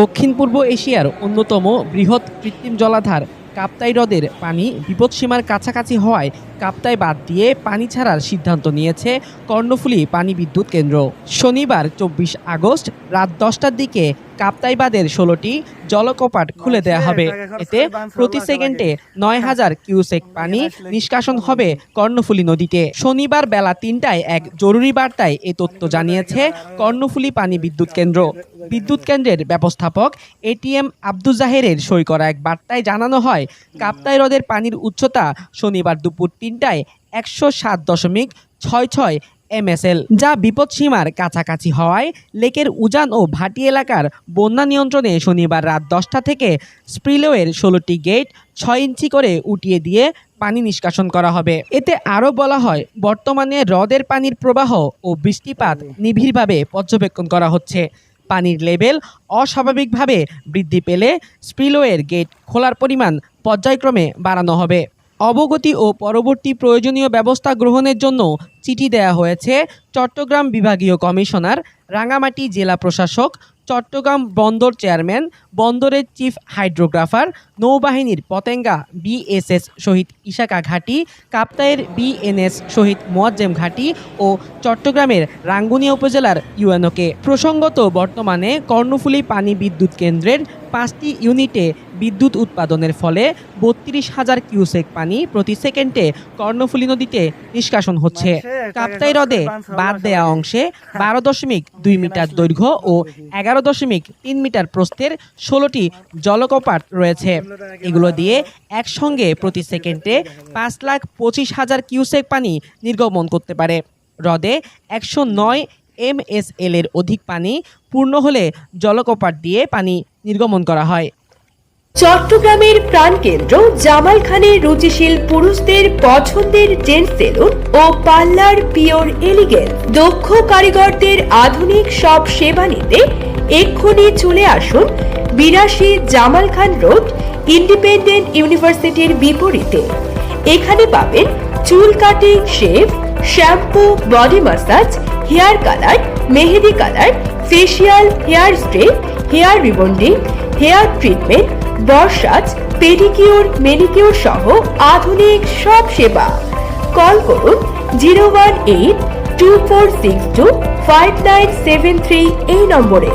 দক্ষিণ পূর্ব এশিয়ার অন্যতম বৃহৎ কৃত্রিম জলাধার কাপ্তাই হ্রদের পানি বিপদসীমার কাছাকাছি হওয়ায় কাপ্তাই বাদ দিয়ে পানি ছাড়ার সিদ্ধান্ত নিয়েছে কর্ণফুলী পানি বিদ্যুৎ কেন্দ্র। শনিবার চব্বিশ আগস্ট রাত দশটার দিকে কাপ্তাই বাঁধের ষোলোটি জলকপাট খুলে দেওয়া হবে। এতে প্রতি সেকেন্ডে নয় হাজার কিউসেক পানি নিষ্কাশন হবে কর্ণফুলী নদীতে। শনিবার বেলা তিনটায় এক জরুরি বার্তায় এ তথ্য জানিয়েছে কর্ণফুলী পানি বিদ্যুৎ কেন্দ্র। বিদ্যুৎ কেন্দ্রের ব্যবস্থাপক এটিএম আব্দুল জাহেরের সই করা এক বার্তায় জানানো হয় কাপ্তাই হ্রদের পানির উচ্চতা শনিবার দুপুর তিনটায় একশো সাত দশমিক ছয় ছয় এমএসএল, যা বিপদসীমার কাছাকাছি হওয়ায় লেকের উজান ও ভাটি এলাকার বন্যা নিয়ন্ত্রণে শনিবার রাত দশটা থেকে স্প্রিলোয়ের ষোলোটি গেট ছয় ইঞ্চি করে উঠিয়ে দিয়ে পানি নিষ্কাশন করা হবে। এতে আরও বলা হয়, বর্তমানে হ্রদের পানির প্রবাহ ও বৃষ্টিপাত নিবিড়ভাবে পর্যবেক্ষণ করা হচ্ছে। পানির লেভেল অস্বাভাবিকভাবে বৃদ্ধি পেলে স্পিলওয়ের গেট খোলার পরিমাণ পর্যায়ক্রমে বাড়ানো হবে। অবগতি ও পরবর্তী প্রয়োজনীয় ব্যবস্থা গ্রহণের জন্য চিঠি দেয়া হয়েছে চট্টগ্রাম বিভাগীয় কমিশনার, রাঙামাটি জেলা প্রশাসক, চট্টগ্রাম বন্দর চেয়ারম্যান, বন্দরের চিফ হাইড্রোগ্রাফার, নৌবাহিনীর পতেঙ্গা বিএসএস শহীদ ইশাকা ঘাটি কাপ্তায়ের বিএনএস শহীদ মোয়াজ্জেম ঘাটি ও চট্টগ্রামের রাঙ্গুনিয়া উপজেলার ইউএনওকে প্রসঙ্গত বর্তমানে কর্ণফুলী পানি বিদ্যুৎ কেন্দ্রের পাঁচটি ইউনিটে বিদ্যুৎ উৎপাদনের ফলে বত্রিশ হাজার কিউসেক পানি প্রতি সেকেন্ডে কর্ণফুলী নদীতে নিষ্কাশন হচ্ছে। কাপ্তাই হ্রদে বাদ দেয়া অংশে বারো দশমিক দুই মিটার দৈর্ঘ্য ও এগারো দশমিক তিন মিটার প্রস্থের ষোলোটি জলকপাট রয়েছে। এগুলো দিয়ে একসঙ্গে প্রতি সেকেন্ডে পাঁচ লাখ পঁচিশ হাজার কিউসেক পানি নির্গমন করতে পারে। হ্রদে একশো নয় এমএসএল এর অধিক পানি পূর্ণ হলে জলকপাট দিয়ে পানি নির্গমন করা হয়। চট্টগ্রামের প্রাণকেন্দ্র জামাল খানের রুচিশীল পুরুষদের পছন্দের জেন্টস সেলুন ও পার্লার পিওর এলিগেন্স দক্ষ কারিগরদের আধুনিক সব সেবা নিতে এক্ষুনি চলে আসুন বিরাশি জামাল খান রোড, ইন্ডিপেন্ডেন্ট ইউনিভার্সিটির বিপরীতে। এখানে পাবেন চুল cutting shave, shampoo, body massage, hair colour, mehendi colour facial hair straight hair rebonding, hair treatment বর্ষাজ pedicure manicure সহ আধুনিক সব সেবা। কল করুন zero one eight two four six two five nine seven three এই নম্বরে।